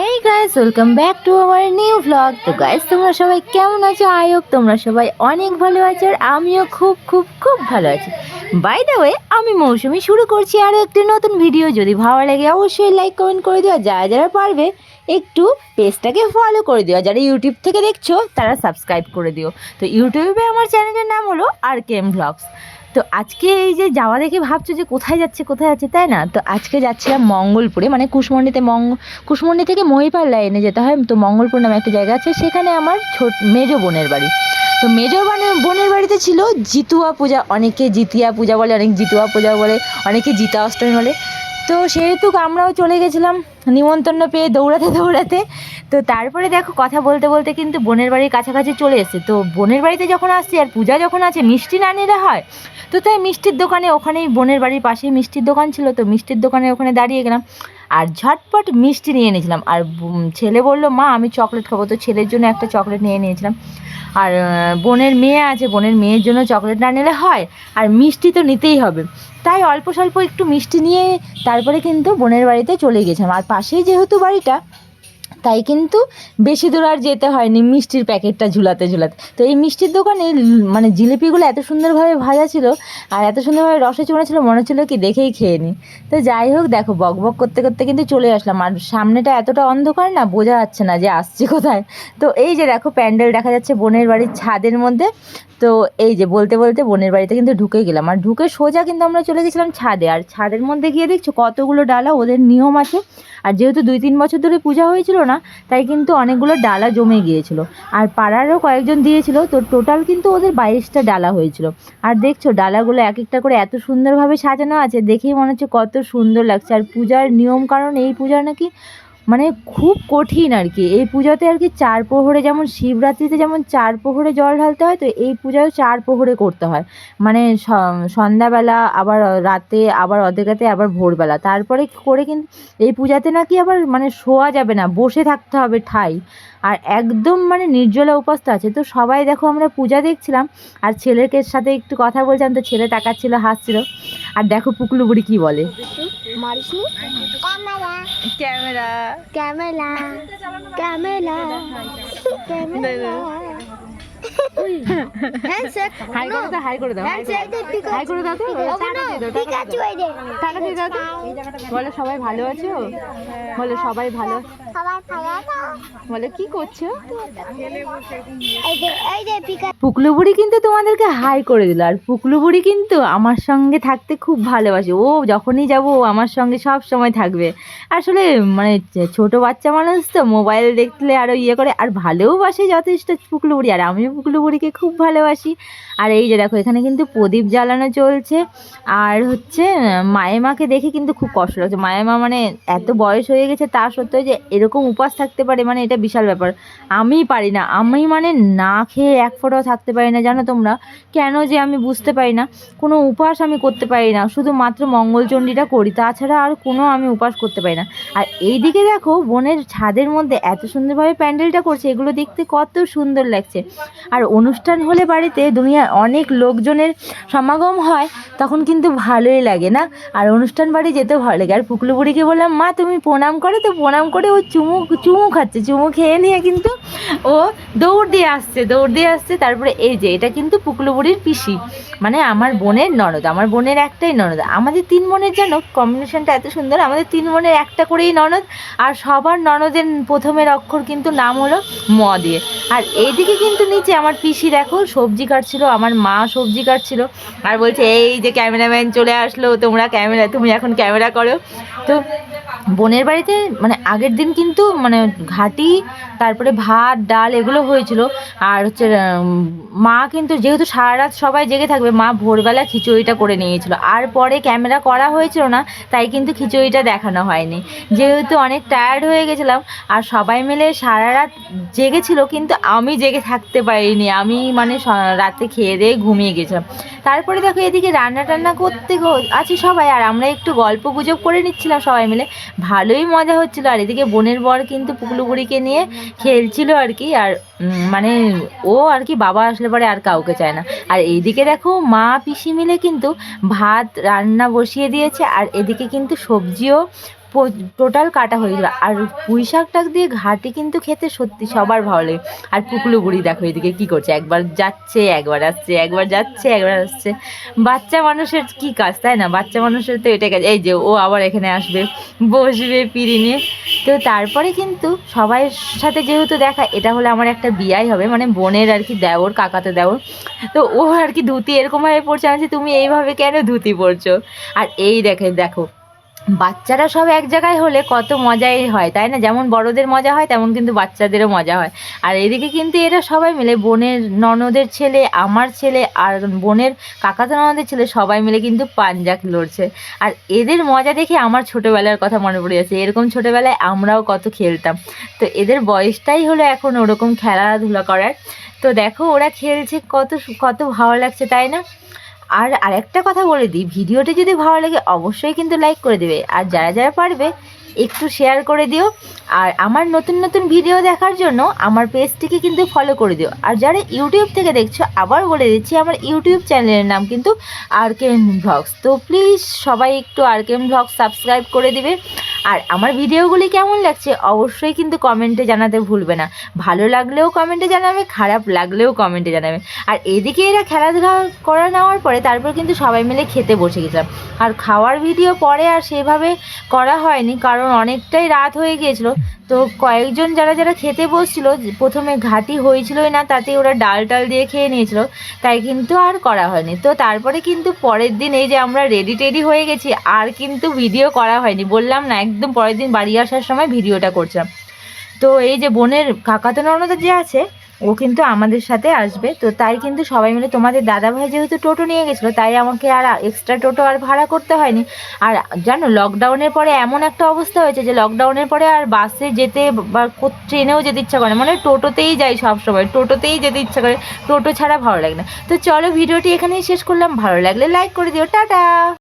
Hey guys welcome back to our new vlog তো guys তোমরা সবাই কেমন আছো? হোপ তোমরা সবাই অনেক ভালো আছো আর আমিও খুব খুব খুব ভালো আছি। বাই দ্য ওয়ে আমি মৌসুমি শুরু করছি আরও একটি নতুন ভিডিও যদি ভালো লাগে, অবশ্যই লাইক কমেন্ট করে দিও। যারা যারা পারবে, একটু পেজটাকে ফলো করে দিও। যারা ইউটিউব থেকে দেখছ, তারা সাবস্ক্রাইব করে দিও। তো ইউটিউবে আমার চ্যানেলের নাম হলো আর কে এম ভ্লগস তো আজকে এই যে যাওয়া দেখে ভাবছ যে কোথায় যাচ্ছে কোথায় যাচ্ছে, তাই না? তো আজকে যাচ্ছিলাম মঙ্গলপুরে মানে কুশমন্ডিতে মঙ্গ, কুশমন্ডি থেকে মহিপাল লাইনে যেতে হয়। তো মঙ্গলপুর নামে একটা জায়গা আছে, সেখানে আমার ছোট, মেজ বোনের বাড়ি। তো মেজ বোনের বোনের বাড়িতে ছিল জিতুয়া পূজা, অনেকে জিতিয়া পূজা বলে, অনেক জিতুয়া পূজা বলে, অনেকে জিতা অষ্টমী বলে। তো সেহেতু আমরাও চলে গেছিলাম। নিমন্ত্রণ পেয়ে দৌড়াতে দৌড়াতে, তো তারপরে দেখো কথা বলতে বলতে কিন্তু বোনের বাড়ির কাছাকাছি চলে এসেছে। তো বোনের বাড়িতে যখন আসছি আর পূজা যখন আছে, মিষ্টি না নিলে হয়, তো তাই মিষ্টির দোকানে ওখানেই বোনের বাড়ির পাশেই মিষ্টির দোকান ছিল, তো মিষ্টির দোকানে ওখানে দাঁড়িয়ে গেলাম। আর ঝটপট মিষ্টি নিয়ে নিয়েছিলাম আর ছেলে বলল, মা, আমি চকলেট খাব। তো ছেলের জন্য একটা চকলেট নিয়ে নিয়েছিলাম আর বোনের মেয়ে আছে, বোনের মেয়ের জন্য চকলেট না নিলে হয়, আর মিষ্টি তো নিতেই হবে। তাই অল্প স্বল্প একটু মিষ্টি নিয়ে তারপরে কিন্তু বোনের বাড়িতে চলে গেছিলাম। আর পাশেই যেহেতু বাড়িটা তাই কিন্তু বেশি দূর আর যেতে হয়নি মিষ্টির প্যাকেটটা ঝুলাতে ঝুলাতে। তো এই মিষ্টির দোকানে মানে জিলিপিগুলো এত সুন্দরভাবে ভাজা ছিল আর এত সুন্দরভাবে রসে চড়া ছিল, মনে হচ্ছিল কি দেখেই খেয়ে নিই তো যাই হোক, দেখো বক বক করতে করতে কিন্তু চলে আসলাম। আর সামনেটা এতটা অন্ধকার না, বোঝা যাচ্ছে না যে আসছি কোথায়। তো এই যে দেখো প্যান্ডেল দেখা যাচ্ছে বোনের বাড়ির ছাদের মধ্যে। তো এই যে বলতে বলতে বোনের বাড়িতে কিন্তু ঢুকে গেলাম। আর ঢুকে সোজা কিন্তু আমরা চলে গেছিলাম ছাদে। আর ছাদের মধ্যে গিয়ে দেখছ কতগুলো ডালা, ওদের নিয়ম আছে। আর যেহেতু দুই তিন বছর ধরে পূজা হয়েছিল না তাই কিন্তু অনেকগুলো ডালা জমে গিয়েছিল। আর পাড়ারও কয়েকজন দিয়েছিল, তো টোটাল কিন্তু ওদের বাইশটা ডালা হয়েছিল। আর দেখছ, ডালাগুলো এক একটা করে এত সুন্দরভাবে সাজানো আছে, দেখেই মনে হচ্ছে কত সুন্দর লাগছে। আর পূজার নিয়ম কারণ এই পূজা নাকি মানে খুব কঠিন আর কি। এই পূজাতে আর কি চার প্রহরে যেমন শিবরাত্রিতে যেমন চার প্রহরে জল ঢালতে হয়, তো এই পূজাও চার প্রহরে করতে হয়। মানে সন্ধ্যাবেলা আবার রাতে, আবার অর্ধেক রাতে, আবার ভোরবেলা। তারপরে করে কিন্তু এই পূজাতে নাকি আবার মানে শোয়া যাবে না, বসে থাকতে হবে ঠাই। আর একদম মানে নির্জলা উপস্থ আছে। তো সবাই দেখো আমরা পূজা দেখছিলাম আর ছেলেকে সাথে একটু কথা বলছিলাম তো ছেলে তাকাচ্ছিল হাসছিল। আর দেখো পুকলু বুড়ি কি বলে? Camera. Camera. Camera. Handshake hi করে দাও হাই করে দাও হ্যান্ডশেক হাই করে দাও তো? টাটা দিয়ে দাও পিকাচু এই দে টাটা দিয়ে দাও তো? সবাই ভালো আছো? বলো সবাই ভালো। সবাই ভালো আছো? বলো কি করছ? এই দে এই দে পিকা পুকলু বুড়ি কিন্তু তোমাদেরকে হাই করে দিল। আর পুকলু বুড়ি কিন্তু আমার সঙ্গে থাকতে খুব ভালোবাসে। ও যখনই যাব আমার সঙ্গে সব সময় থাকবে। আসলে মানে ছোট বাচ্চা মানুষ তো মোবাইল দেখলে আরও ইয়ে করে। আর ভালোবাসে যথেষ্ট পুকলু বুড়ি। আর আমিও পুকলু বুড়িকে খুব ভালোবাসি। আর এই যে দেখো, এখানে কিন্তু প্রদীপ জ্বালানো চলছে। আর হচ্ছে মায়েমাকে দেখে কিন্তু খুব কষ্ট লাগছে। মায়েমা মানে এত বয়স হয়ে গেছে, তা সত্ত্বেও যে এরকম উপাস থাকতে পারে মানে এটা বিশাল ব্যাপার। আমি পারি না। আমি মানে না খেয়ে এক ফোঁটাও থাকতে পারি না, জানো তোমরা? কেন যে আমি বুঝতে পারি না। কোনো উপাস আমি করতে পারি না। শুধুমাত্র মঙ্গলচণ্ডীটা করি, তাছাড়া আর কোনো আমি উপাস করতে পারি না। আর এইদিকে দেখো, বোনের ছাদের মধ্যে এত সুন্দরভাবে প্যান্ডেলটা করছে, এগুলো দেখতে কত সুন্দর লাগছে। আর অনুষ্ঠান হলে বাড়িতে দুনিয়ার অনেক লোকজনের সমাগম হয়, তখন কিন্তু ভালোই লাগে না? আর অনুষ্ঠান বাড়ি যেতে ভালো লাগে। আর পুকলু বুড়িকে বললাম, মা, তুমি প্রণাম করে তো। প্রণাম করে ও চুমু চুমু খাচ্ছে, চুমু খেয়ে নিয়ে কিন্তু ও দৌড় দিয়ে আসছে, দৌড় দিয়ে আসছে। তারপরে এই যে, এটা কিন্তু পুকলু বুড়ির পিসি। মানে আমার বোনের ননদ, আমার বোনের একটাই ননদ। আমাদের তিন বোনের যেন কম্বিনেশনটা এত সুন্দর, আমাদের তিন বোনের একটা করেই ননদ, আর সবার ননদের প্রথমের অক্ষর কিন্তু নাম হলো ম দিয়ে। আর এইদিকে কিন্তু নিচে আমার পিসি দেখো, সবজি কাটছিল, আমার মা সবজি কাটছিল। আর বলছে, এই যে ক্যামেরাম্যান চলে আসলো, তোমরা ক্যামেরা, তুমি এখন ক্যামেরা করো। তো বোনের বাড়িতে মানে আগের দিন কিন্তু মানে ঘাটি, তারপরে ভাত, ডাল এগুলো হয়েছিল। আর হচ্ছে মা কিন্তু যেহেতু সারা রাত সবাই জেগে থাকবে, মা ভোরবেলা খিচুড়িটা করে নিয়েছিল। আর পরে ক্যামেরা করা হয়েছিল না, তাই কিন্তু খিচুড়িটা দেখানো হয়নি। যেহেতু অনেক টায়ার্ড হয়ে গেছিলাম, আর সবাই মিলে সারা রাত জেগেছিল, কিন্তু আমি জেগে থাকতে পারিনি আমি মানে রাতে খেয়ে দিয়ে ঘুমিয়ে গেছিলাম। তারপরে দেখো এদিকে রান্না টান্না করতে আছি সবাই, আর আমরা একটু গল্প গুজব করে নিচ্ছিলাম সবাই মিলে। ভালোই মজা হচ্ছিল, আর এদিকে বোনের বর কিন্তু পুকলু বুড়িকে নিয়ে খেলছিল আর কি, আর মানে ও আর কি বাবা আসলে পরে আর কাউকে চায় না। আর এইদিকে দেখো মা পিসি মিলে কিন্তু ভাত রান্না বসিয়ে দিয়েছে, আর এদিকে কিন্তু সবজিও টোটাল কাটা হয়ে গেলো। আর পুঁই শাক টাক দিয়ে ঘাটি কিন্তু খেতে সত্যি সবার ভালো লাগে। আর পুকলু বুড়ি দেখো এদিকে কী করছে? একবার যাচ্ছে, একবার আসছে, একবার যাচ্ছে, একবার আসছে। বাচ্চা মানুষের কি কাজ, তাই না? বাচ্চা মানুষের তো এটা কাজ। এই যে ও আবার এখানে আসবে, বসবে পিড়ি নিয়ে তো তারপরে কিন্তু সবাই সাথে যেহেতু দেখা, এটা হলে আমার একটা বিয়াই হবে। মানে বোনের আর কি দেওর, কাকাতে দেওর। তো ও আর কি ধুতি এরকমভাবে পড়ছে আমি তুমি এইভাবে কেন ধুতি পরছো? আর এই দেখে, দেখো বাচ্চারা সব এক জায়গায় হলে কত মজাই হয়, তাই না? যেমন বড়দের মজা হয়, তেমন কিন্তু বাচ্চাদেরও মজা হয়। আর এদিকে কিন্তু এরা সবাই মিলে বোনের ননদের ছেলে, আমার ছেলে আর বোনের কাকাতো ননদের ছেলে সবাই মিলে কিন্তু পাঞ্জাক লড়ছে। আর এদের মজা দেখে আমার ছোটোবেলার কথা মনে পড়ে যাচ্ছে। এরকম ছোটোবেলায় আমরাও কত খেলতাম। তো এদের বয়সটাই হলো এখন ওরকম খেলাধুলা করার। তো দেখো ওরা খেলছে, কত কত ভালো লাগছে, তাই না? আর আরেকটা কথা বলে দিই, ভিডিওটি যদি ভালো লাগে অবশ্যই কিন্তু লাইক করে দেবে। আর যারা যারা পারবে, একটু শেয়ার করে দিও। আর আমার নতুন নতুন ভিডিও দেখার জন্য আমার পেজটিকে কিন্তু ফলো করে দিও। আর যারা ইউটিউব থেকে দেখছ, আবার বলে দিচ্ছি, আমার ইউটিউব চ্যানেলের নাম কিন্তু আর কে ভ্লগস তো প্লিজ সবাই একটু R K M vlog subscribe করে দিবে। আর আমার ভিডিওগুলি কেমন লাগছে অবশ্যই কিন্তু কমেন্টে জানাতে ভুলবে না। ভালো লাগলেও কমেন্টে জানাবে, খারাপ লাগলেও কমেন্টে জানাবে। আর এদিকে এরা খেলাধুলা করা নেওয়ার পরে তারপর কিন্তু সবাই মিলে খেতে বসে গেছিলাম। আর খাওয়ার ভিডিও পরে আর সেভাবে করা হয়নি, কারণ অনেকটাই রাত হয়ে গিয়েছিল। তো কয়েকজন যারা যারা খেতে বসছিল, প্রথমে ঘাটি হয়েছিলই না, তাতে ওরা ডাল টাল দিয়ে খেয়ে নিয়েছিল, তাই কিন্তু আর করা হয়নি। তো তারপরে কিন্তু পরের দিন এই যে আমরা রেডি টেডি হয়ে গেছি, আর কিন্তু ভিডিও করা হয়নি। বললাম না একদম পরের দিন বাড়ি আসার সময় ভিডিওটা করছিলাম। তো এই যে বোনের কাকাতো ননদ যে আছে, ও কিন্তু আমাদের সাথে আসবে। তো তাই কিন্তু সবাই মিলে তোমাদের দাদাভাই যেহেতু টোটো নিয়ে গেছিল, তাই আমাকে আর এক্সট্রা টোটো আর ভাড়া করতে হয়নি। আর জানো লকডাউনের পরে এমন একটা অবস্থা হয়েছে যে লকডাউনের পরে আর বাসে যেতে বা ট্রেনেও যেতে ইচ্ছা করে মানে টোটোতেই যাই সব সময় টোটোতেই যেতে ইচ্ছা করে। টোটো ছাড়া ভালো লাগে না। তো চলো ভিডিওটি এখানেই শেষ করলাম। ভালো লাগলে লাইক করে দিও। টাটা!